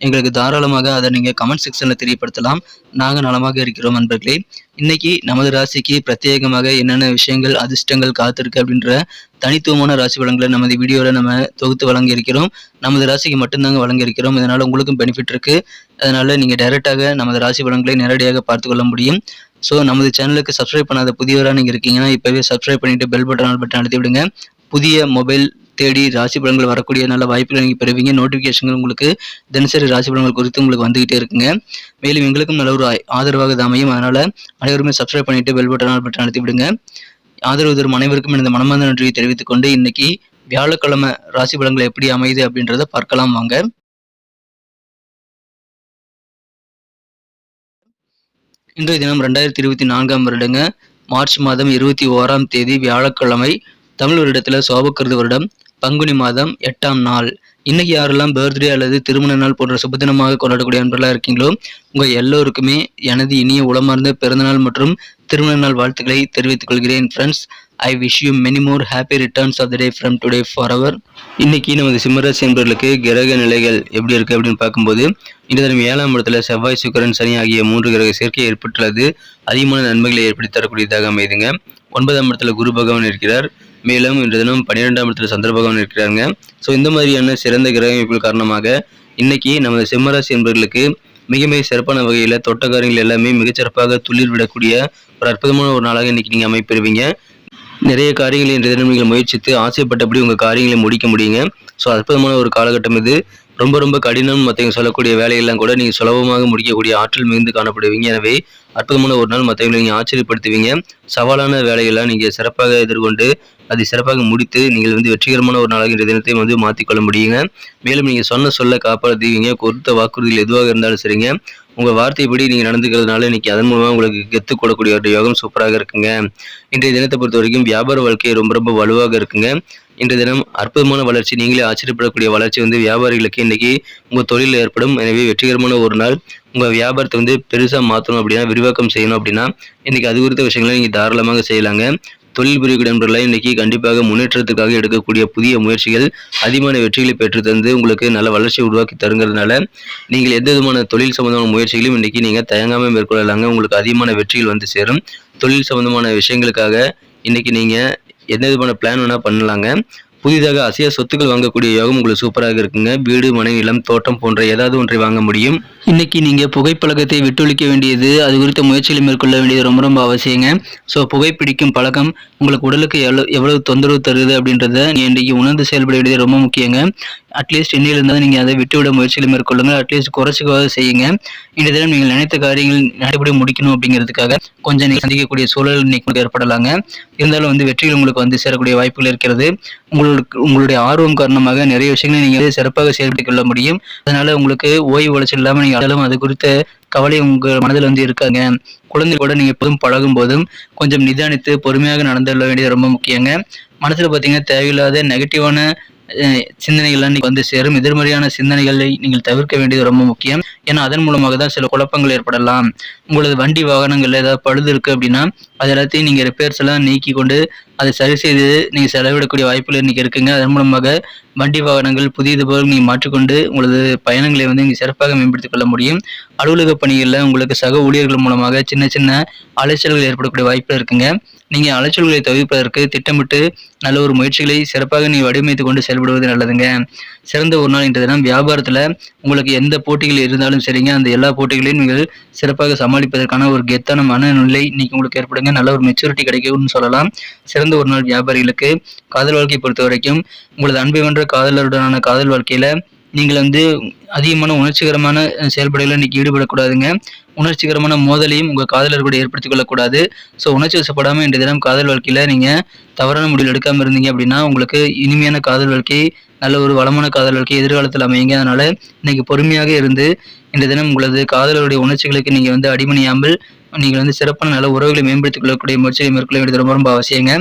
எங்களுக்கு தாராளமாக அதை நீங்கள் கமெண்ட் செக்ஷனில் தெரியப்படுத்தலாம். நாங்கள் நலமாக இருக்கிறோம் நண்பர்களே. இன்னைக்கு நமது ராசிக்கு பிரத்யேகமாக என்னென்ன விஷயங்கள் அதிர்ஷ்டங்கள் காத்திருக்கு அப்படின்ற தனித்துவமான ராசி வளங்களை நமது வீடியோவில் நம்ம தொகுத்து வழங்கியிருக்கிறோம் நமது ராசிக்கு மட்டும்தாங்க வழங்கியிருக்கிறோம் இதனால் உங்களுக்கும் பெனிஃபிட் இருக்குது அதனால் நீங்கள் டைரெக்டாக நமது ராசி வளங்களை நேரடியாக பார்த்துக்கொள்ள முடியும். ஸோ நமது சேனலுக்கு சப்ஸ்கிரைப் பண்ணாத புதியவராக நீங்கள் இருக்கீங்கன்னா இப்போவே சப்ஸ்கிரைப் பண்ணிவிட்டு பெல் பட்டன் பட்டன் அழுத்தி விடுங்க. புதிய மொபைல் தேடி ராசி பலன்கள் வரக்கூடிய நல்ல வாய்ப்புகள் நீங்கள் பெறுவீங்க. நோட்டிஃபிகேஷன்கள் உங்களுக்கு தினசரி ராசி பலன்கள் குறித்து உங்களுக்கு வந்துகிட்டே இருக்குங்க. மேலும் எங்களுக்கும் நல்ல ஒரு ஆதரவாக இது அமையும். அதனால் அனைவருமே சப்ஸ்கிரைப் பண்ணிவிட்டு பெல் பட்டன் பட்டன் அழுத்தி விடுங்க. ஆதரவு தரும் அனைவருக்கும் எனது மனமார்ந்த நன்றியை தெரிவித்துக் கொண்டு இன்னைக்கு வியாழக்கிழமை ராசி பலன்கள் எப்படி அமையுது அப்படின்றத பார்க்கலாம் வாங்க. இன்றைய தினம் ரெண்டாயிரத்தி இருபத்தி நான்காம் வருடங்க. மார்ச் மாதம் இருபத்தி ஓராம் தேதி வியாழக்கிழமை. தமிழ் வருடத்தில் சோபக்கிருது வருடம் பங்குனி மாதம் எட்டாம் நாள். இன்னைக்கு யாரெல்லாம் பர்த்டே அல்லது திருமண நாள் போன்ற சுபதினமாக கொண்டாடக்கூடிய அன்பர்களாக இருக்கீங்களோ உங்கள் எல்லோருக்குமே எனது இனிய உளமார்ந்த பிறந்தநாள் மற்றும் திருமண நாள் வாழ்த்துக்களை தெரிவித்துக் கொள்கிறேன். Friends I wish you many more happy returns of the day from today for our இன்னைக்கு நமது சிம்மராசி என்பவர்களுக்கு கிரக நிலைகள் எப்படி இருக்கு அப்படின்னு பார்க்கும்போது இந்த தினம் ஏழாம் இடத்துல செவ்வாய் சுக்கரன் சனி ஆகிய மூன்று கிரக சேர்க்கை ஏற்பட்டுள்ளது. அதிகமான நன்மைகளை ஏற்படுத்தி தரக்கூடியதாக அமைதுங்க. ஒன்பதாம் இடத்துல குரு பகவான் இருக்கிறார். மேலும் இன்று தினம் பன்னிரெண்டாம் இடத்துல சந்திர பகவான் இருக்கிறாங்க ஸோ இந்த மாதிரியான சிறந்த கிரக அமைப்புகள் காரணமாக இன்னைக்கு நமது சிம்மராசி என்பவர்களுக்கு மிக மிக சிறப்பான வகையில் தோட்டக்காரங்கள் காரியங்கள் எல்லாமே மிகச்சிறப்பாக துளிர் விடக்கூடிய ஒரு அற்புதமான ஒரு நாளாக இன்னைக்கு நீங்கள் அமைப்பெறுவீங்க. நிறைய காரியங்களை இன்றைய தினம் நீங்கள் முயற்சித்து ஆசைப்பட்டபடி உங்கள் காரியங்களை முடிக்க முடியுங்க. ஸோ அற்புதமான ஒரு காலகட்டம் இது. ரொம்ப ரொம்ப கடினம் மற்றவங்க சொல்லக்கூடிய வேலையெல்லாம் கூட நீங்கள் சுலபமாக முடிக்கக்கூடிய ஆற்றல் மிகுந்து காணப்படுவீங்க. எனவே அற்புதமான ஒரு நாள் மற்றவங்களை நீங்கள் ஆச்சரியப்படுத்துவீங்க. சவாலான வேலையெல்லாம் நீங்கள் சிறப்பாக எதிர்கொண்டு அதை சிறப்பாக முடித்து நீங்கள் வந்து வெற்றிகரமான ஒரு நாளாக இன்றைய தினத்தையும் வந்து மாற்றிக்கொள்ள முடியுங்க. மேலும் நீங்கள் சொன்ன சொல்ல காப்பாற்றுவீங்க கொடுத்த வாக்குறுதிகள் எதுவாக இருந்தாலும் சரிங்க. உங்கள் வார்த்தைப்படி நீங்கள் நடந்துக்கிறதுனால இன்னைக்கு அதன் மூலமாக உங்களுக்கு கெத்து கூடக்கூடிய ஒரு யோகம் சூப்பராக இருக்குங்க. இன்றைய தினத்தை பொறுத்த வரைக்கும் வியாபார வாழ்க்கை ரொம்ப ரொம்ப வலுவாக இருக்குங்க. இன்றைய தினம் அற்புதமான வளர்ச்சி நீங்களே ஆச்சரியப்படக்கூடிய வளர்ச்சி வந்து வியாபாரிகளுக்கு இன்னைக்கு உங்கள் தொழிலில் ஏற்படும். எனவே வெற்றிகரமான ஒரு நாள். உங்கள் வியாபாரத்தை வந்து பெருசாக மாற்றணும் அப்படின்னா விரிவாக்கம் செய்யணும் அப்படின்னா இன்னைக்கு அது குறித்த விஷயங்களை நீங்கள் தாராளமாக செய்யலாங்க. தொழில் புரியக்கூடிய நண்பர்களை இன்னைக்கு கண்டிப்பாக முன்னேற்றத்துக்காக எடுக்கக்கூடிய புதிய முயற்சிகள் அதிகமான வெற்றிகளை பெற்று தந்து உங்களுக்கு நல்ல வளர்ச்சியை உருவாக்கி தருங்கிறதுனால நீங்கள் எந்த விதமான தொழில் சம்பந்தமான முயற்சிகளையும் இன்றைக்கி நீங்கள் தயங்காமல் மேற்கொள்ளலாங்க. உங்களுக்கு அதிகமான வெற்றிகள் வந்து சேரும். தொழில் சம்பந்தமான விஷயங்களுக்காக இன்றைக்கி நீங்கள் எந்த விதமான பிளான் வேணால் பண்ணலாங்க. புதிதாக அசைய சொத்துக்கள் வாங்கக்கூடிய யோகம் உங்களுக்கு சூப்பராக இருக்குங்க. வீடு மனை நிலம் தோட்டம் போன்ற ஏதாவது ஒன்றை வாங்க முடியும். இன்னைக்கு நீங்கள் புகைப்பழக்கத்தை விட்டொழிக்க வேண்டியது அது குறித்த முயற்சிகளை மேற்கொள்ள வேண்டியது ரொம்ப ரொம்ப அவசியங்க. ஸோ புகைப்பிடிக்கும் பழக்கம் உங்களுக்கு உடலுக்கு எவ்வளோ எவ்வளவு தொந்தரவு தருது அப்படின்றத நீங்கள் இன்றைக்கி உணர்ந்து செயல்பட வேண்டியது ரொம்ப முக்கியங்க. அட்லீஸ்ட் இன்னையில நீங்கள் அதை விட்டுவிட முயற்சிகளை மேற்கொள்ளுங்க. அட்லீஸ்ட் குறைச்சிக்காவது செய்யுங்க. இந்த தினம் நீங்கள் நினைத்த காரியங்கள் நடைபெற முடிக்கணும் அப்படிங்கிறதுக்காக கொஞ்சம் நீங்கள் சந்திக்கக்கூடிய சூழல் இன்னைக்கு ஏற்படலாங்க. இருந்தாலும் வந்து வெற்றிகள் உங்களுக்கு வந்து சேரக்கூடிய வாய்ப்புகள் இருக்கிறது. உங்களுக்கு உங்களுடைய ஆர்வம் காரணமாக நிறைய விஷயங்களை நீங்கள் சிறப்பாக செயல்படுத்திக் கொள்ள முடியும். அதனால உங்களுக்கு ஓய்வு உழைச்சல் இல்லாமல் நீங்கள் அடலும் அது குறித்த கவலை உங்கள் மனதில் வந்து இருக்காங்க. குழந்தை கூட நீங்கள் எப்போதும் பழகும் போதும் கொஞ்சம் நிதானித்து பொறுமையாக நடந்து கொள்ள வேண்டியது ரொம்ப முக்கியங்க. மனசில் பார்த்தீங்கன்னா தேவையில்லாத நெகட்டிவான சிந்தனைகள்லாம் வந்து சேரும். எதிர்மறையான சிந்தனைகளை நீங்கள் தவிர்க்க வேண்டியது ரொம்ப முக்கியம். ஏன்னா அதன் மூலமாக தான் சில குழப்பங்கள் ஏற்படலாம். உங்களது வண்டி வாகனங்கள் ஏதாவது பழுது இருக்கு அப்படின்னா அது எல்லாத்தையும் நீங்கள் ரிப்பேர்ஸ் எல்லாம் நீக்கி கொண்டு அதை சரி செய்து நீங்கள் செலவிடக்கூடிய வாய்ப்புகள் இன்றைக்கி இருக்குங்க. அதன் மூலமாக வண்டி வாகனங்கள் புதியது போல் நீங்கள் மாற்றிக்கொண்டு உங்களது பயணங்களை வந்து நீங்கள் சிறப்பாக மேம்படுத்திக் கொள்ள முடியும். அலுவலக பணிகளில் உங்களுக்கு சக ஊழியர்கள் மூலமாக சின்ன சின்ன அலைச்சல்கள் ஏற்படக்கூடிய வாய்ப்பு இருக்குங்க. நீங்கள் அலைச்சல்களை தவிர்ப்பதற்கு திட்டமிட்டு நல்ல ஒரு முயற்சிகளை சிறப்பாக நீங்கள் வடிவமைத்து கொண்டு செயல்படுவது நல்லதுங்க. சிறந்த ஒரு நாள் இன்றைய தினம். வியாபாரத்தில் உங்களுக்கு எந்த போட்டிகள் இருந்தாலும் சரிங்க. அந்த எல்லா போட்டிகளையும் நீங்கள் சிறப்பாக சமாளிப்பதற்கான ஒரு கெத்தான மனநிலை இன்னைக்கு உங்களுக்கு ஏற்படுங்க. நல்ல ஒரு மெச்சூரிட்டி கிடைக்கும்னு சொல்லலாம். சிறந்த ஒரு நாள் வியாபாரிகளுக்கு காதல் வாழ்க்கையை பொறுத்த வரைக்கும் உங்களது அன்பை வென்ற காதலருடனான காதல் வாழ்க்கையில் நீங்கள் வந்து அதிகமான உணர்ச்சிகரமான அஹ், செயல்பாடுகளில் இன்னைக்கு ஈடுபடக்கூடாதுங்க. உணர்ச்சிகரமான மோதலையும் உங்கள் காதலர் கூட ஏற்படுத்திக் கொள்ளக்கூடாது. ஸோ உணர்ச்சி வசப்படாமல் இன்றைய தினம் காதல் வாழ்க்கையில் நீங்கள் தவறான முடிவில் எடுக்காமல் இருந்தீங்க அப்படின்னா உங்களுக்கு இனிமையான காதல் வாழ்க்கை நல்ல ஒரு வளமான காதலர்களுக்கு எதிர்காலத்தில் அமையுங்க. அதனால இன்னைக்கு பொறுமையாக இருந்து இந்த தினம் உங்களது காதலருடைய உணர்ச்சிகளுக்கு நீங்கள் வந்து அடிமணியாமல் நீங்கள் வந்து சிறப்பான நல்ல உறவுகளை மேம்படுத்திக் கொள்ளக்கூடிய முயற்சியை மேற்கொள்ள வேண்டியது ரொம்ப ரொம்ப அவசியங்க.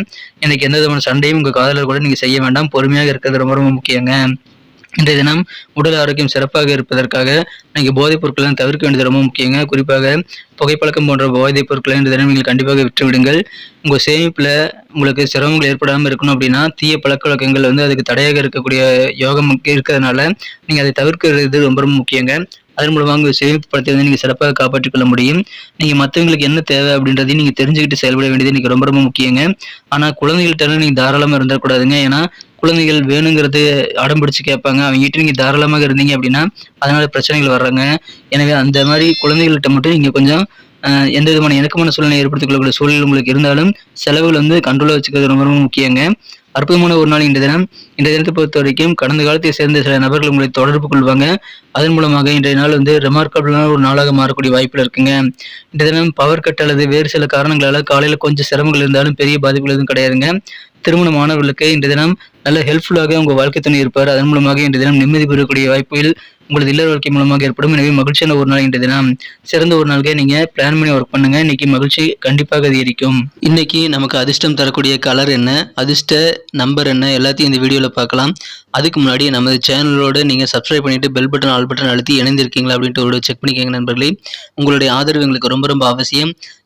எனக்கு எந்த விதமான சண்டையும் உங்கள் காதலர் கூட நீங்கள் செய்ய வேண்டாம். பொறுமையாக இருக்கிறது ரொம்ப ரொம்ப முக்கியங்க. இன்றைய தினம் உடல் ஆரோக்கியம் சிறப்பாக இருப்பதற்காக நீங்கள் போதைப் பொருட்களை தவிர்க்க வேண்டியது ரொம்ப முக்கியங்க. குறிப்பாக புகைப்பழக்கம் போன்ற போதைப் பொருட்களை இந்த தினம் நீங்கள் கண்டிப்பாக விட்டுவிடுங்கள். உங்கள் சேமிப்பில் உங்களுக்கு சிரமங்கள் ஏற்படாமல் இருக்கணும் அப்படின்னா தீய பழக்க வழக்கங்கள் வந்து அதுக்கு தடையாக இருக்கக்கூடிய யோகம் இருக்கிறதுனால நீங்கள் அதை தவிர்க்கிறது ரொம்ப ரொம்ப முக்கியங்க. அதன் மூலமாக உங்கள் சேமிப்பு படத்தை வந்து நீங்கள் சிறப்பாக காப்பாற்றிக் கொள்ள முடியும். நீங்கள் மற்றவங்களுக்கு என்ன தேவை அப்படின்றதையும் நீங்கள் தெரிஞ்சுக்கிட்டு செயல்பட வேண்டியது இன்றைக்கி ரொம்ப ரொம்ப முக்கியங்க. ஆனால் குழந்தைகள்கிட்ட நீங்கள் தாராளமாக இருந்துடக்கூடாதுங்க. ஏன்னா குழந்தைகள் வேணுங்கிறது அடம் பிடிச்சு கேட்பாங்க. அவங்ககிட்ட நீங்கள் தாராளமாக இருந்தீங்க அப்படின்னா அதனால பிரச்சனைகள் வர்றாங்க. எனவே அந்த மாதிரி குழந்தைகள்கிட்ட மட்டும் நீங்கள் கொஞ்சம் எந்த விதமான இணக்கமான சூழ்நிலை ஏற்படுத்திக் கொள்ளக்கூடிய சூழல் உங்களுக்கு இருந்தாலும் செலவுகள் வந்து கண்ட்ரோலாக வச்சுக்கிறது ரொம்ப ரொம்ப முக்கியங்க. அற்புதமான ஒரு நாள் இந்த தினம். இந்த தினத்தை பொறுத்த வரைக்கும் கடந்த காலத்தை சேர்ந்த சில நபர்கள் உங்களை தொடர்பு கொள்வாங்க. அதன் மூலமாக இன்றைய நாள் வந்து ரிமார்க்கபிளான ஒரு நாளாக மாறக்கூடிய வாய்ப்பில் இருக்குங்க. இந்த தினம் பவர் கட் அல்லது வேறு சில காரணங்களால் காலையில் கொஞ்சம் சிரமங்கள் இருந்தாலும் பெரிய பாதிப்புகள் எதுவும் கிடையாதுங்க. திருமணமானவர்களுக்கு இன்றைய தினம் நல்ல ஹெல்ப்ஃபுல்லாக உங்கள் வாழ்க்கை துணை இருப்பார். அதன் மூலமாக இன்றைய தினம் நிம்மதி பெறக்கூடிய வாய்ப்புகள் உங்களது இல்லற வாழ்க்கை மூலமாக ஏற்படும். எனவே மகிழ்ச்சியான ஒரு நாள் இன்றைய தினம். சிறந்த ஒரு நாளுக்கு நீங்கள் பிளான் பண்ணி ஒர்க் பண்ணுங்க. இன்னைக்கு மகிழ்ச்சி கண்டிப்பாக அதிகரிக்கும். இன்னைக்கு நமக்கு அதிர்ஷ்டம் தரக்கூடிய கலர் என்ன? அதிர்ஷ்ட நம்பர் என்ன? எல்லாத்தையும் இந்த வீடியோவில் பார்க்கலாம். அதுக்கு முன்னாடி நமது சேனலோடு நீங்கள் சப்ஸ்கிரைப் பண்ணிட்டு பெல் பட்டன் ஆல் பட்டன் அழுத்தி இணைந்திருக்கீங்களா அப்படின்ட்டு ஒரு செக் பண்ணிக்கோங்க நண்பர்களே. உங்களுடைய ஆதரவு எங்களுக்கு ரொம்ப ரொம்ப அவசியம்.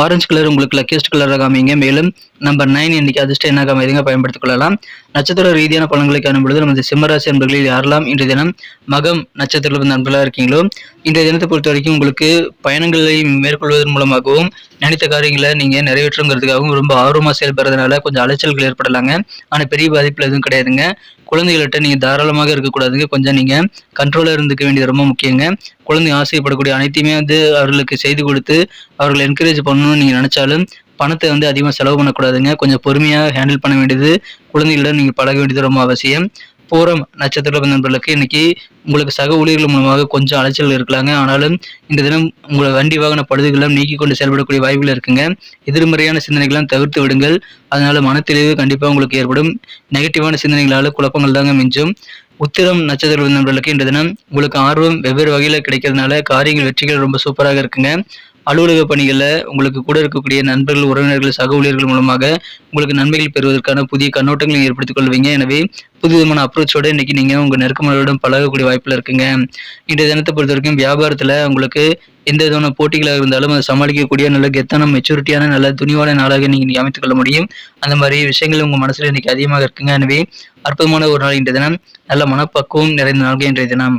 ஆரஞ்சு கலர் உங்களுக்கு லக்கியஸ்ட் கலராக காமிங்க. மேலும் நம்பர் நைன் இன்னைக்கு அதிர்ஷ்டம் என்ன காமிங்க பயன்படுத்திக் கொள்ளலாம்? நட்சத்திர ரீதியான பலன்களை காணும் பொழுது நமது சிம்மராசி நண்பர்களில் யாரெல்லாம் இன்றைய தினம் மகம் நட்சத்திர நண்பர்களாக இருக்கீங்களோ இன்றைய தினத்தை பொறுத்த வரைக்கும் உங்களுக்கு பயணங்களை மேற்கொள்வதன் மூலமாகவும் நினைத்த காரியங்களை நீங்கள் நிறைவேற்றுங்கிறதுக்காகவும் ரொம்ப ஆர்வமாக செயல்படுறதுனால கொஞ்சம் அலைச்சல்கள் ஏற்படலாங்க. ஆனால் பெரிய பாதிப்பில் எதுவும் கிடையாதுங்க. குழந்தைகள்கிட்ட நீங்கள் தாராளமாக இருக்கக்கூடாதுங்க. கொஞ்சம் நீங்கள் கண்ட்ரோலாக இருந்துக்க வேண்டியது ரொம்ப முக்கியங்க. குழந்தை ஆசைப்படக்கூடிய அனைத்தையுமே வந்து அவர்களுக்கு செய்து கொடுத்து அவர்களை என்கரேஜ் பண்ணணும்னு நீங்கள் நினச்சாலும் பணத்தை வந்து அதிகமாக செலவு பண்ணக்கூடாதுங்க. கொஞ்சம் பொறுமையாக ஹேண்டில் பண்ண வேண்டியது குழந்தைகளிடம் நீங்கள் பழக வேண்டியது ரொம்ப அவசியம். பூரம் நட்சத்திர நண்பர்களுக்கு இன்னைக்கு உங்களுக்கு சக ஊழியர்கள் மூலமாக கொஞ்சம் அலைச்சல் இருக்கலாங்க. ஆனாலும் இந்த தினம் உங்களை வண்டி வாகன பழுதுகள்லாம் நீக்கி கொண்டு செயல்படக்கூடிய வாய்ப்புகள் இருக்குங்க. எதிர்மறையான சிந்தனைகள்லாம் தவிர்த்து விடுங்கள். அதனால மனத்தெளிவு கண்டிப்பாக உங்களுக்கு ஏற்படும் நெகட்டிவான சிந்தனைகளால் குழப்பங்கள் தாங்க மிஞ்சும். உத்திரம் நட்சத்திர நண்பர்களுக்கு இன்று தினம் உங்களுக்கு ஆர்வம் வெவ்வேறு வகையில் கிடைக்கிறதுனால காரியங்கள் வெற்றிகள் ரொம்ப சூப்பராக இருக்குங்க. அலுவலக பணிகளில் உங்களுக்கு கூட இருக்கக்கூடிய நண்பர்கள் உறவினர்கள் சக ஊழியர்கள் மூலமாக உங்களுக்கு நன்மைகள் பெறுவதற்கான புதிய கண்ணோட்டங்களை ஏற்படுத்திக் கொள்வீங்க. எனவே புது விதமான அப்ரோச்சோட இன்னைக்கு நீங்கள் உங்கள் நெருக்கமானவரிடம் பழகக்கூடிய வாய்ப்பில் இருக்குங்க. இன்றைய தினத்தை பொறுத்த வரைக்கும் வியாபாரத்தில் உங்களுக்கு எந்த விதமான போட்டிகளாக இருந்தாலும் அதை சமாளிக்கக்கூடிய நல்ல கெத்தான மெச்சூரிட்டியான நல்ல துணிவான நாளாக நீங்கள் இன்றைக்கி அமைத்துக்கொள்ள முடியும். அந்த மாதிரி விஷயங்கள் உங்கள் மனசில் இன்னைக்கு அதிகமாக இருக்குங்க. எனவே அற்புதமான ஒரு நாள் இன்றைய தினம். நல்ல மனப்பக்குவம் நிறைந்த நாள்கள் இன்றைய தினம்.